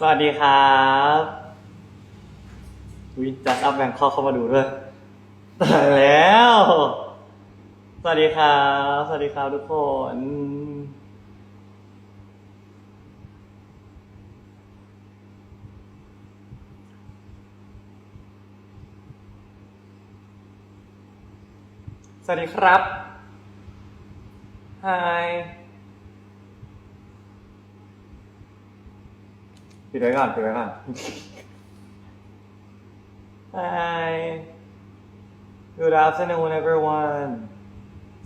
สวัสดีครับวิจัสอัพแบงคอกเข้ามาดูด้วยตายแล้ว สวัสดีครับ สวัสดีครับทุกคน สวัสดีครับ Hi ปิดไว้ก่อนปิดไว้ก่อน Hi Good afternoon everyone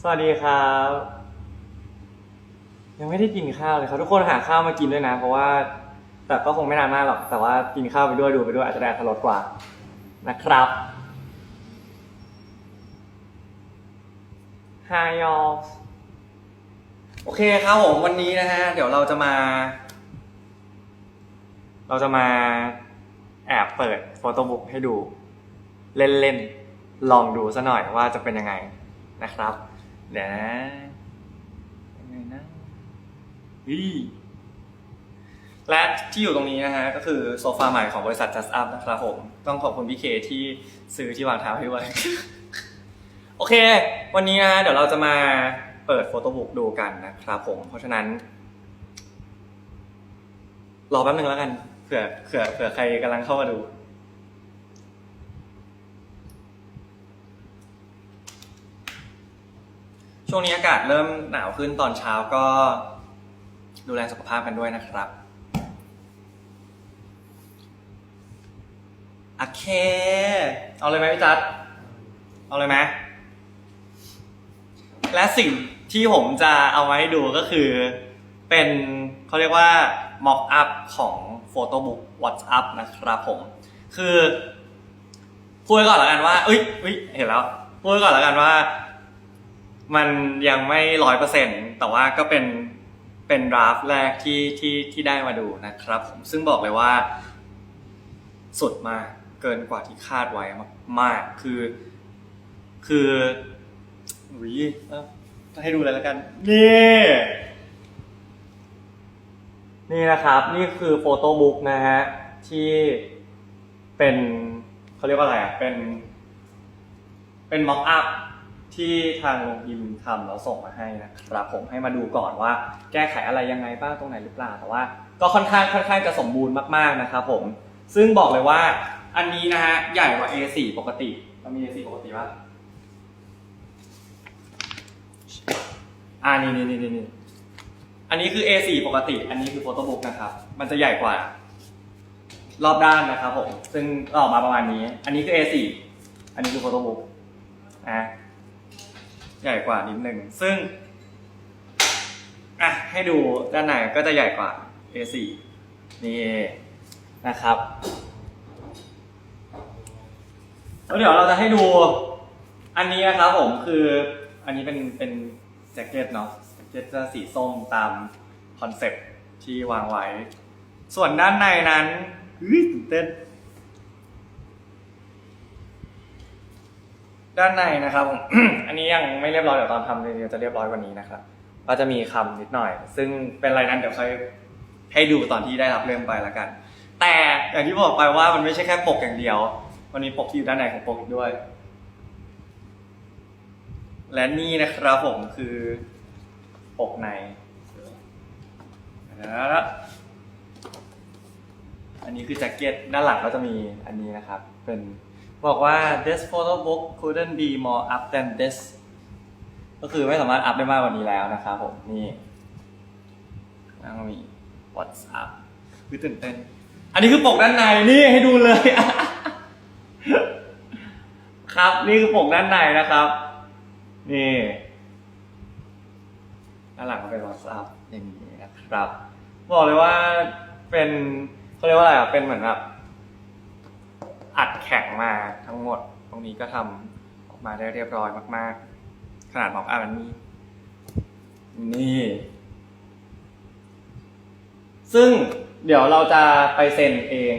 สวัสดีครับ ยังไม่ได้กินข้าวเลยครับ ทุกคนหาข้าวมากินด้วยนะ เพราะว่า แต่ก็คงไม่นานมากหรอก แต่ว่ากินข้าวไปด้วยดูไปด้วยอาจจะได้อรรถรสกว่านะครับ Hi y'all โอเคครับผมวันนี้นะฮะ เดี๋ยวเราจะมา เราจะมาแอบเปิดโฟโต้บุ๊กให้ดู เล่นๆ ลองดูซะหน่อยว่าจะเป็นยังไงนะครับ เดี๋ยวนะยังไงนะอีและที่อยู่ตรงนี้นะฮะก็คือโซฟาใหม่ของบริษัท Just Up นะครับผม ต้องขอบคุณพี่เคที่ซื้อที่วางเท้าให้ด้วย โอเค วันนี้นะเดี๋ยวเราจะมาเปิดโฟโต้บุ๊กดูกันนะครับผม เพราะฉะนั้น รอแป๊บนึงแล้วกัน ผื่อเผื่อเผื่อใครกำลังเข้ามาดู ช่วงนี้อากาศเริ่มหนาวขึ้นตอนเช้าก็ ดูแลสุขภาพกันด้วยนะครับโอเค เอาเลยไหมพี่จัดเอาเลยไหมและสิ่งที่ผมจะเอามาให้ดูก็คือ เป็นเขาเรียกว่า mock up ของ photo book WhatsApp นะครับผม คือพูดไว้ก่อนแล้วกันว่าเอ้ยเอ้ยเห็นแล้วพูดไว้ก่อนแล้วกันว่า มันยังไม่ร้อยเปอร์เซ็นแต่ว่าก็เป็นเป็นดราฟแรกที่ที่ที่ได้มาดูนะครับ ผมซึ่งบอกเลยว่า สุดมากเกินกว่าที่คาดไว้มากๆ คือ คืออุ้ยเอ้าให้ดูเลยแล้วกัน นี่ นี่นะครับนี่คือโฟโต้บุ๊กนะฮะที่เป็นเขาเรียกว่าอะไรอะเป็นเป็นม็อกอัพที่ทางโรงยิมทำแล้วส่งมาให้นะครับผมให้มาดูก่อนว่า แก้ไขอะไรยังไงบ้างตรงไหนหรือเปล่าแต่ว่า ก็ค่อนข้างค่อนข้างจะสมบูรณ์มากๆนะครับผมซึ่งบอกเลยว่าอันนี้นะฮะใหญ่กว่า A4 ปกติเรามี A4 ปกติปะอ่านี่นี่นี่นี่ อันนี้คือ A4 ปกติ อันนี้คือโฟโต้บุ๊กนะครับ มันจะใหญ่กว่ารอบด้านนะครับผม ซึ่งออกมาประมาณนี้ อันนี้คือ A4 อันนี้คือโฟโต้บุ๊กนะใหญ่กว่านิดหนึ่งซึ่งอะให้ดูด้านในก็จะใหญ่กว่า A4 นี่นะครับแล้วเดี๋ยวเราจะให้ดูอันนี้นะครับผมคืออันนี้เป็นเป็นแจ็คเก็ตเนาะ จ็คเก็ตจะสีส้มตามคอนเซ็ปที่วางไว้ ส่วนด้านในนั้นเฮ้ยตื่นเต้น ด้านในนะครับผมอันนี้ยังไม่เรียบร้อยเดี๋ยวตอนทำเดี๋ยวจะเรียบร้อยกว่านี้นะครับ ก็จะมีคำนิดหน่อย ซึ่งเป็นอะไรนั้นเดี๋ยวค่อยให้ดูตอนที่ได้รับเรื่องไปแล้วกัน แต่อย่างที่บอกไปว่ามันไม่ใช่แค่ปกอย่างเดียว มันมีปกที่อยู่ด้านในของปกอีกด้วย และนี่นะครับผมคือ ปกในแล้วอันนี้คือแจ็คเก็ตด้านหลังก็จะมีอันนี้นะครับ เป็นบอกว่า this photo book couldn't be more up than this ก็คือไม่สามารถอัพได้มากกว่านี้แล้วนะครับผม นี่แล้วก็มี WhatsApp คือตื่นเต้น อันนี้คือปกด้านในนี่ให้ดูเลย ครับ นี่คือปกด้านในนะครับ นี่ ด้านหลังก็เป็น WhatsApp อย่างนี้นะครับ บอกเลยว่าเป็นเขาเรียกว่าอะไรอะเป็นเหมือนแบบอัดแข็งมาทั้งหมด ตรงนี้ก็ทำออกมาได้เรียบร้อยมาก ๆ ขนาดของอามันนี่นี่ ซึ่งเดี๋ยวเราจะไปเซ็นเอง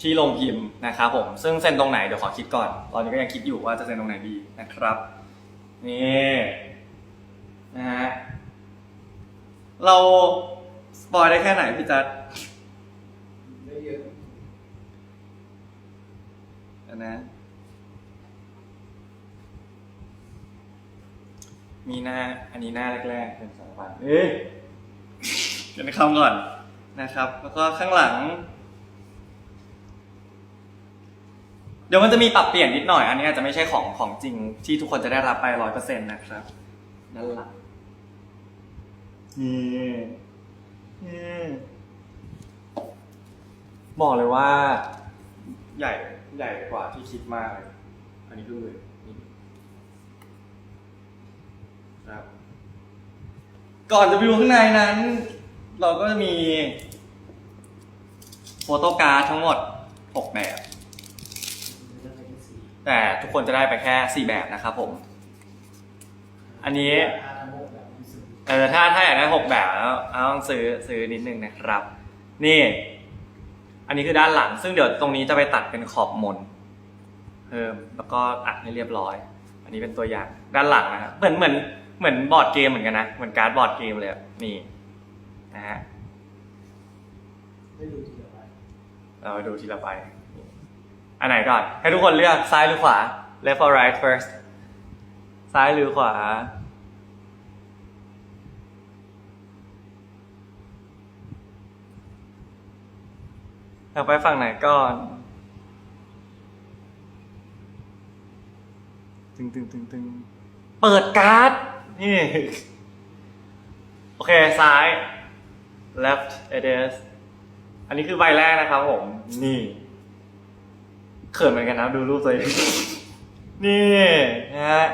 ที่โรงพิมพ์นะครับผม ซึ่งเซ็นตรงไหนเดี๋ยวขอคิดก่อน ตอนนี้ก็ยังคิดอยู่ว่าจะเซ็นตรงไหนดีนะครับ นี่ เราสปอยได้แค่ไหนพี่จัดได้เยอะอนนะ มีหน้า อันนี้หน้าแรกๆเป็นสองปันเอ๊ะเกันคำก่อนนะครับ แล้วก็ข้างหลัง เดี๋ยวมันจะมีปรับเปลี่ยนนิดหน่อย อันนี้อาจจะไม่ใช่ของของจริงที่ทุกคนจะได้รับไปร้อยเปอร์เซ็นต์นะครับนั่นแหละ บอกเลยว่า ใหญ่ใหญ่กว่าที่คิดมากเลยอันนี้คือนี่ครับ ก่อนจะไปดูข้างในนั้น เราก็จะมี โฟโต้การ์ดทั้งหมด 6 แบบ แต่ทุกคนจะได้ไปแค่ 4 แบบนะครับผม อันนี้ เออถ้าถ้าอยากได้6แบบแล้วเอาต้องซื้อซื้อนิดนึงนะครับ นี่ อันนี้คือด้านหลัง ซึ่งเดี๋ยวตรงนี้จะไปตัดเป็นขอบมนเพิ่มแล้วก็อัดให้เรียบร้อย อันนี้เป็นตัวอย่างด้านหลังนะครับเหมือนเหมือนเหมือนบอร์ดเกมเหมือนกันนะเหมือนการ์ดบอร์ดเกมเลยนี่นะฮะเราไปดูทีละใบอันไหนก่อน ให้ทุกคนเลือกซ้ายหรือขวา left or right first ซ้ายหรือขวา อยากไปฝั่งไหนก่อน ตึงตึงตึงตึงเปิดการ์ด นี่ โอเค ซ้าย left it is อันนี้คือใบแรกนะครับผม นี่ เขินเหมือนกันนะ ดูรูปตัวเองนี่นะฮะ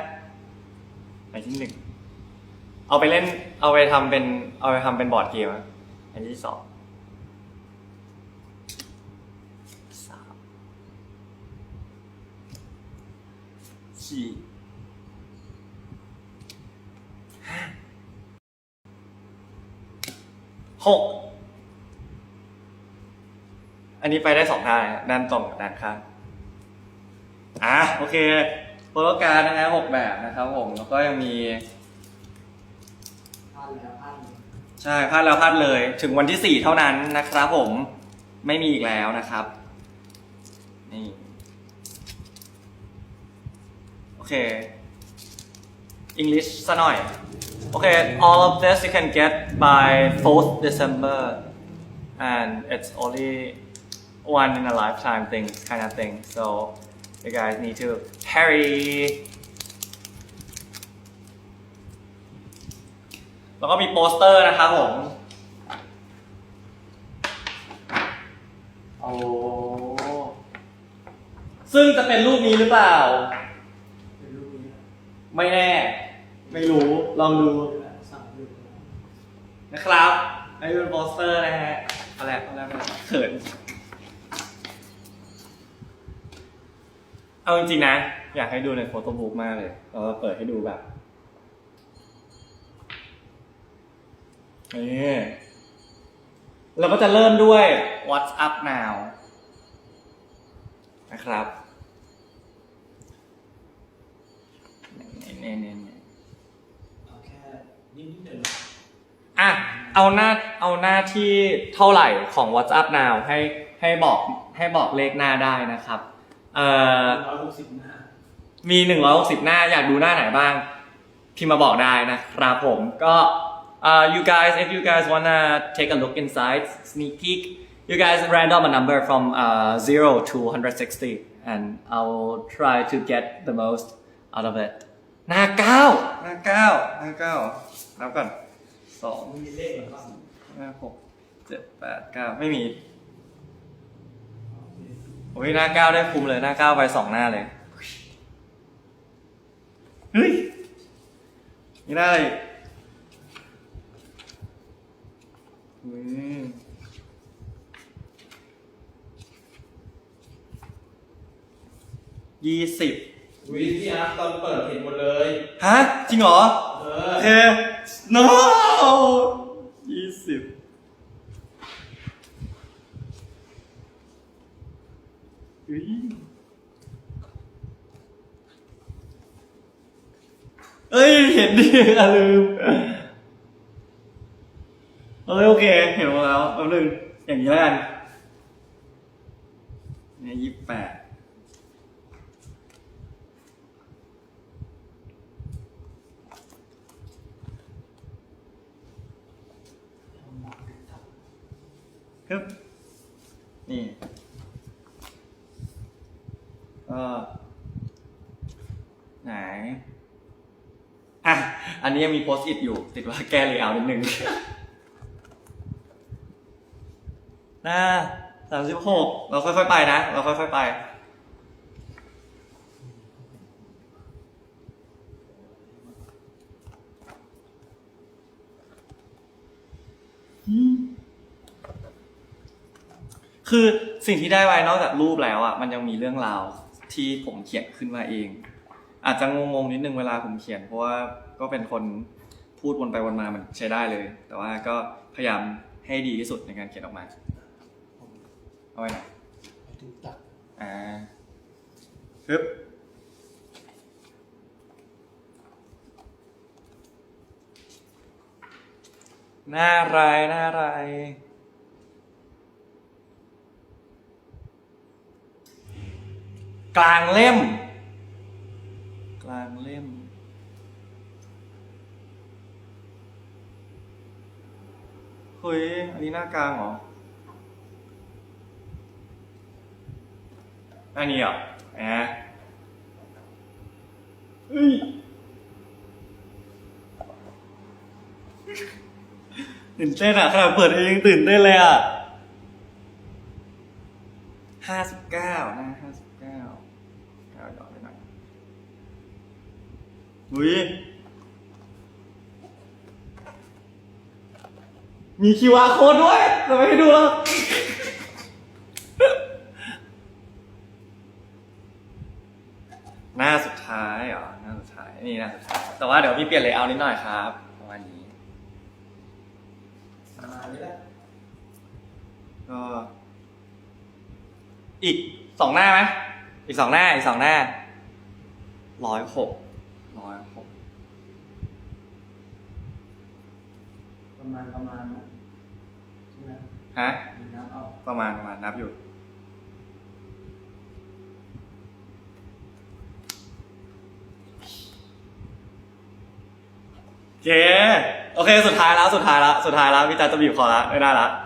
ใบที่หนึ่ง เอาไปเล่น เอาไปทำเป็น เอาไปทำเป็นบอร์ดเกมอันที่สอง สาม สี่ห้าหกอันนี้ไปได้สองทางนะด้านตรงกับด้านข้างอะโอเคโปรโตการดนะฮะหกแบบนะครับผมแล้วก็ยังมีใช่พลาดแล้วพลาดเลย ถึงวันที่สี่เท่านั้นนะครับผมไม่มีอีกแล้วนะครับ นี่ โอ เค English ซะหน่อย โอเค all of this you can get by 4th December and it's only one in a lifetime thing kind of thing so you guys need to hurry แล้วก็มีโปสเตอร์นะครับผม โอ้ ซึ่งจะเป็นรูปนี้หรือเปล่า ไม่แน่ ไม่รู้ลองดูนะครับอันนี้เป็นโปสเตอร์นะฮะเอาแรกเอาแรกเขินเอาจริงๆนะ อยากให้ดูในโฟโต้บุ๊กมากเลยเราเปิดให้ดูแบบนี่เราก็จะเริ่มด้วย What's up now นะครับ นี่ยเนี่ยเนี่ยอะ เอาหน้า เอาหน้าที่เท่าไหร่ของ What's up now ให้ให้บอกให้บอกเลขหน้าได้นะครับ เอ่อมี160หน้าอยากดูหน้าไหนบ้างพิมพ์มาบอกได้นะครับผมก็ uh, you guys if you guys wanna take a look inside sneak peek you guys random a number from uh, 0 to 160 and I'll try to get the most out of it หน้าเก้าหน้าเก้าหน้าเก้านับก่อนสองมีเลขห้าหกเจ็ดแปดเก้าไม่มีโอ้ยหน้าเก้าได้คุมเลยหน้าเก้าไปสองหน้าเลยเฮ้ยนี่ได้อืมยี่สิบ วิที่อาร์ตตอนเปิดเห็นหมดเลย ฮะ จริงเหรอเอโออเค no ยี่สิบเฮ้ยเอ้ย เห็นดิอะลืมเอ้ยโอเค เห็นหมดแล้วแป๊บนึงอย่างนี้แล้วกันเนี่ยยี่สิบแปด ฮึบนี่ก็ไหน อะ อันนี้ยังมีโพสต์อิทอยู่ ติดว่าแก้เลยเอานิดนึง หน้าสามสิบหกเราค่อยๆไปนะ เราค่อยๆไป คือสิ่งที่ได้ไว้นอกจากรูปแล้วอะมันยังมีเรื่องราวที่ผมเขียนขึ้นมาเอง อาจจะงงๆนิดนึงเวลาผมเขียน เพราะว่าก็เป็นคนพูดวนไปวนมามันใช้ได้เลย แต่ว่าก็พยายามให้ดีที่สุดในการเขียนออกมาเอาไว้หนไปถึงตัดอ่าฮึบหน้าไรหน้าไร กลางเล่ม กลางเล่ม เฮ้ย อันนี้หน้ากลางเหรอ อันนี้เหรอแหมเฮ้ยตื่นเต้นอะขนาดเปิดเองยังตื่นเต้นเลยอะห้าสิบเก้านะห้าสิบ เก้าเอาหยอดไปหน่อยอุ้ยมี QR code ด้วยเราไม่ให้ดูแล้วหน้าสุดท้ายเหรอหน้าสุดท้ายนี่หน้าสุดท้ายแต่ว่าเดี๋ยวพี่เปลี่ยนเลยเอานิดหน่อยครับประมาณนี้ประมาณนี้แหละก็อีกสองหน้าไหม อีกสองหน้า อีกสองหน้า ร้อยหก ร้อยหก ประมาณประมาณนะใช่ไหมฮะมีน้ำเอาประมาณประมาณนับอยู่โอเคโอเค สุดท้ายแล้ว สุดท้ายแล้ว สุดท้ายแล้ว พี่จัดจะบีบคอแล้วไม่ได้ละอะ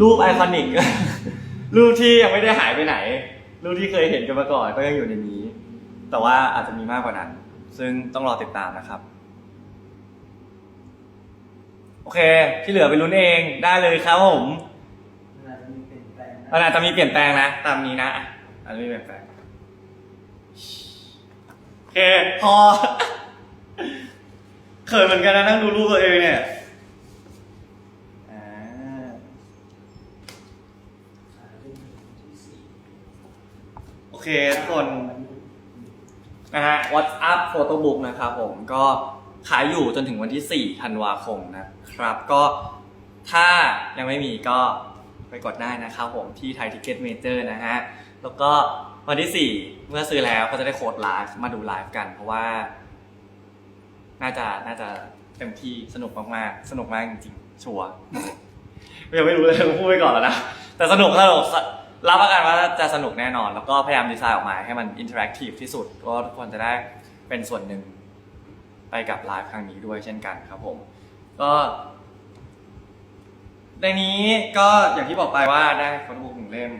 รูปไอคอนิก รูปที่ยังไม่ได้หายไปไหน รูปที่เคยเห็นกันมาก่อนก็ยังอยู่ในนี้ แต่ว่าอาจจะมีมากกว่านั้น ซึ่งต้องรอติดตามนะครับ โอเค ที่เหลือไปลุ้นเองได้เลยครับผมเวลาจะมีเปลี่ยนแปลงนะมันอาจจะมีเปลี่ยนแปลงนะ ตามนี้นะอาจจะมีเปลี่ยนแปลงโอเคพอเขินเหมือนกันนะนั่งดูรูปตัวเองเนี่ยอ่า ขายเป็นที่สี่ คทุกคนนะฮะ WhatsApp Photobook นะครับผมก็ขายอยู่จนถึงวันที่ 4 ธันวาคมนะครับ ก็ถ้ายังไม่มีก็ไปกดได้นะครับผมที่ไทยทิกเก็ตเมเจอร์นะฮะ แล้วก็วันที่ 4 เมื่อซื้อแล้วก็จะได้โค้ดไลฟ์มาดูไลฟ์กัน เพราะว่า น่าจะน่าจะเต็มที่สนุกมากๆ สนุกมากจริงๆ ชัวร์ยังไม่รู้เลยพูดไปก่อนแล้วนะ แต่สนุกสนุก รับประกันว่าจะสนุกแน่นอน แล้วก็พยายามดีไซน์ออกมาให้มันอินเทอร์แอคทีฟที่สุด ก็ทุกคนจะได้เป็นส่วนหนึ่งไปกับไลฟ์ครั้งนี้ด้วยเช่นกันครับผม ก็ ในนี้ก็อย่างที่บอกไปว่าได้โฟโต้บุ๊กหนึ่งเล่ม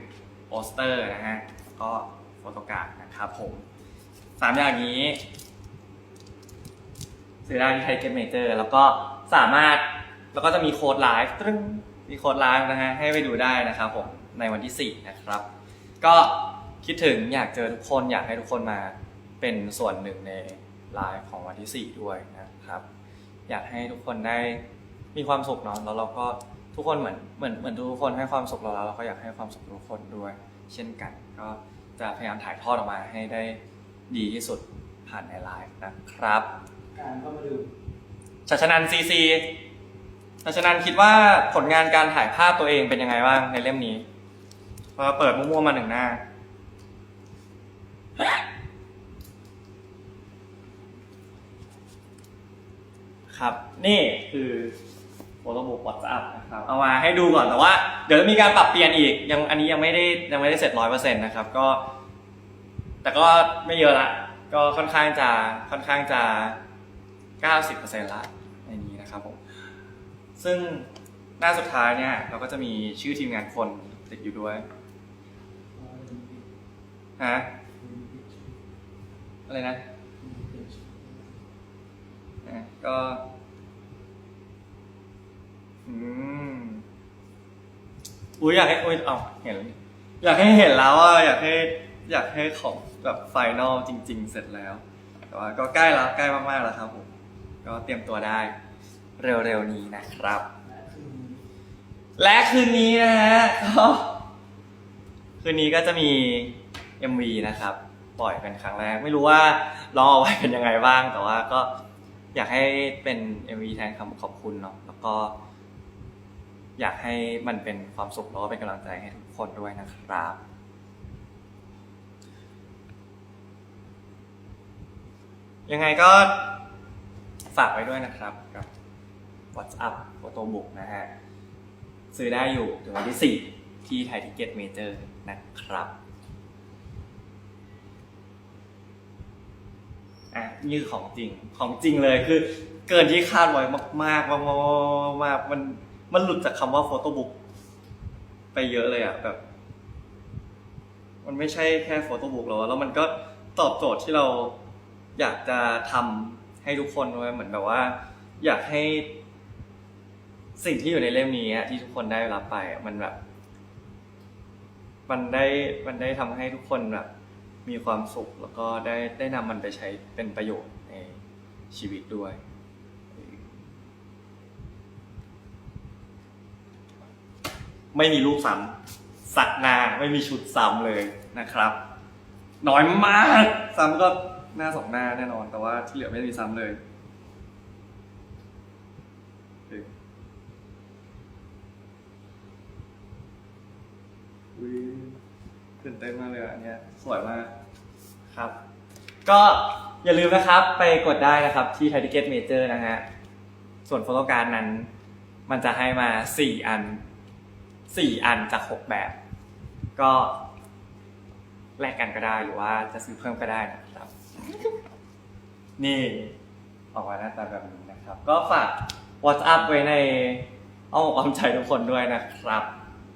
โปสเตอร์นะฮะแล้วก็โฟโตการ์ดนะครับผมสามอย่างนี้ซื้อได้ที่ไทเก็ตเมเจอร์แล้วก็สามารถแล้วก็จะมีโค้ดไลฟ์ตรึ้งมีโค้ดไลฟ์นะฮะให้ไปดูได้นะครับผม ในวันที่ 4 นะครับ ก็คิดถึงอยากเจอทุกคนอยากให้ทุกคนมาเป็นส่วนหนึ่งในไลฟ์ของวันที่ 4 ด้วยนะครับ อยากให้ทุกคนได้มีความสุขเนาะแล้วเราก็ทุกคนเหมือนเหมือนเหมือนทุกคนให้ความสุขเราแล้วเราก็อยากให้ความสุขทุกคนด้วย เช่นกัน ก็จะพยายามถ่ายทอดออกมาให้ได้ดีที่สุดผ่านในไลฟ์นะครับการเข้ามาดูชัชนันซีซีชัชนันคิดว่าผลงานการถ่ายภาพตัวเองเป็นยังไงบ้างในเล่มนี้ พอเปิดมั่วๆมาหนึ่งหน้า ครับ นี่คือโฟโต้บุ๊กวอทอัพนะครับ เอามาให้ดูก่อนแต่ว่า เดี๋ยวจะมีการปรับเปลี่ยนอีก ยังอันนี้ยังไม่ได้ยังไม่ได้เสร็จร้อยเปอร์เซ็นต์นะครับ ก็ แต่ก็ไม่เยอะละ ก็ค่อนข้างจะค่อนข้างจะ90%ละในนี้นะครับผม ซึ่งหน้าสุดท้ายเนี่ยเราก็จะมีชื่อทีมงานคนติดอยู่ด้วย ฮะอะไรนะอะก็ อืมอุ้ยอยากให้อุ้ยเอาเห็น อยากให้เห็นแล้วอะอยากให้ อยากให้ของแบบไฟนอลจริง ๆ เสร็จแล้ว แต่ว่าก็ใกล้แล้วใกล้มากๆแล้วครับผมก็เตรียมตัวได้ เร็วๆนี้นะครับ และคืนนี้นะฮะก็คืนนี้ก็จะมี MV นะครับ ปล่อยเป็นครั้งแรก ไม่รู้ว่าร้องเอาไว้เป็นยังไงบ้าง แต่ว่าก็อยากให้เป็น MV แทนคำขอบคุณเนาะแล้วก็ อยากให้มันเป็นความสุขแล้วก็เป็นกำลังใจให้ทุกคนด้วยนะครับ ยังไงก็ฝากไว้ด้วยนะครับกับ WhatsApp Photobook นะฮะ ซื้อได้อยู่ถึงวันที่ 4 ที่ไทยทิเก็ตเมเจอร์นะครับ อะนี่คือของจริงของจริงเลยคือ เกินที่คาดไว้มากๆมากๆมากๆมันมันหลุดจากคำว่าโฟโต้บุ๊กไปเยอะเลยอะแบบ มันไม่ใช่แค่โฟโต้บุ๊กแล้วอะแล้วมันก็ตอบโจทย์ที่เราอยากจะทำให้ทุกคนด้วยเหมือนแบบว่า อยากให้ สิ่งที่อยู่ในเล่มนี้อะที่ทุกคนได้รับไปอะมันแบบ มันได้มันได้ทำให้ทุกคนแบบ มีความสุขแล้วก็ได้ได้นำมันไปใช้เป็นประโยชน์ในชีวิตด้วย ไม่มีรูปซ้ำสักนาไม่มีชุดซ้ำเลยนะครับ น้อยมาก ซ้ำก็หน้าสองหน้าแน่นอน แต่ว่าที่เหลือไม่มีซ้ำเลยอุ้ยตื่นเต้นมากเลยอันเนี้ยสวยมาก ครับ ก็อย่าลืมนะครับไปกดได้นะครับที่ไท i เกตเมเจอร์นะฮะส่วนโฟโต้การ์ดนั้น มันจะให้มาสี่อันสี่อันจากหกแบบ ก็แลกกันก็ได้หรือว่าจะซื้อเพิ่มก็ได้นะครับ นี่ออกมาหน้าตาแบบนี้นะครับ ก็ฝาก WhatsApp ไว้ในอ้อมอกอ้อมใจทุกคนด้วยนะครับ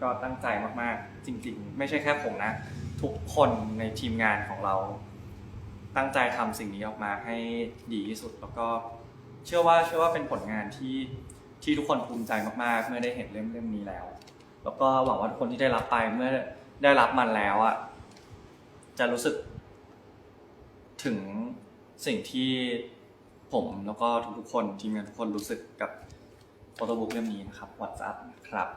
ก็ตั้งใจมากๆ จริง ๆ ไม่ใช่แค่ผมนะ ทุกคนในทีมงานของเรา ตั้งใจทำสิ่งนี้ออกมาให้ดีที่สุด แล้วก็เชื่อว่าเชื่อว่าเป็นผลงานที่ที่ทุกคนภูมิใจมากๆ เมื่อได้เห็นเล่มเล่มนี้แล้ว แล้วก็หวังว่าทุกคนที่ได้รับไปเมื่อได้รับมันแล้วอะจะรู้สึก ถึงสิ่งที่ผมแล้วก็ทุกๆคนทีมงานทุกคนรู้สึกกับโฟโต้บุ๊กเล่มนี้นะครับ WhatsApp ครับ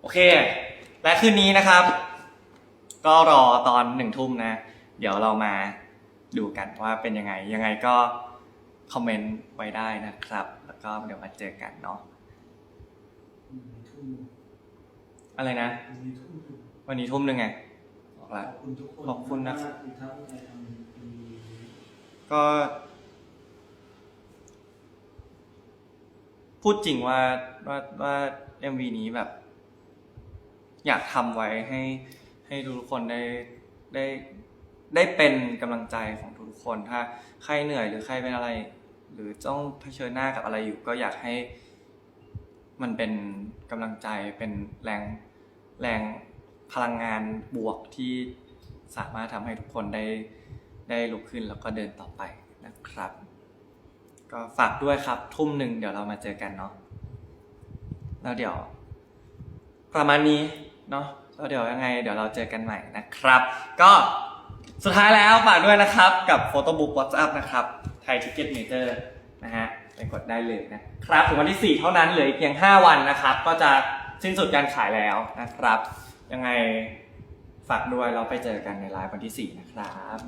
โอเค และคืนนี้นะครับ ก็รอตอนหนึ่งทุ่มนะ เดี๋ยวเรามาดูกันว่าเป็นยังไง ยังไงก็คอมเมนต์ไว้ได้นะครับ แล้วก็เดี๋ยวมาเจอกันเนาะอะไรนะ วันนี้ทุ่มหนึ่งไงบอกขละอบคุณทุกคนขอบคุณนะมากที่ทั้งใจทำดีก็ พูดจริงว่าว่าว่า MV นี้แบบ อยากทำไว้ให้ให้ทุกคนได้ได้ ได้เป็นกำลังใจของทุกๆคน ถ้าใครเหนื่อยหรือใครเป็นอะไร หรือต้องเผชิญหน้ากับอะไรอยู่ ก็อยากให้มันเป็นกำลังใจเป็นแรงแรงพลังงานบวกที่สามารถทำให้ทุกคนได้ได้ลุกขึ้นแล้วก็เดินต่อไปนะครับ ก็ฝากด้วยครับทุ่มหนึ่งเดี๋ยวเรามาเจอกันเนาะแล้วเดี๋ยว ประมาณนี้เนาะแล้วเดี๋ยวยังไง เดี๋ยวเราเจอกันใหม่นะครับ ก็ สุดท้ายแล้วฝากด้วยนะครับกับ Photobook WhatsApp นะครับไทยทิเก็ตเมเจอร์นะฮะไปกดได้เลยนะครับถึงวันที่ 4 เท่านั้นเหลืออีกเพียง 5 วันนะครับ ก็จะสิ้นสุดการขายแล้วนะครับ ยังไงฝากด้วยเราไปเจอกันในไลฟ์วันที่ 4 นะครับ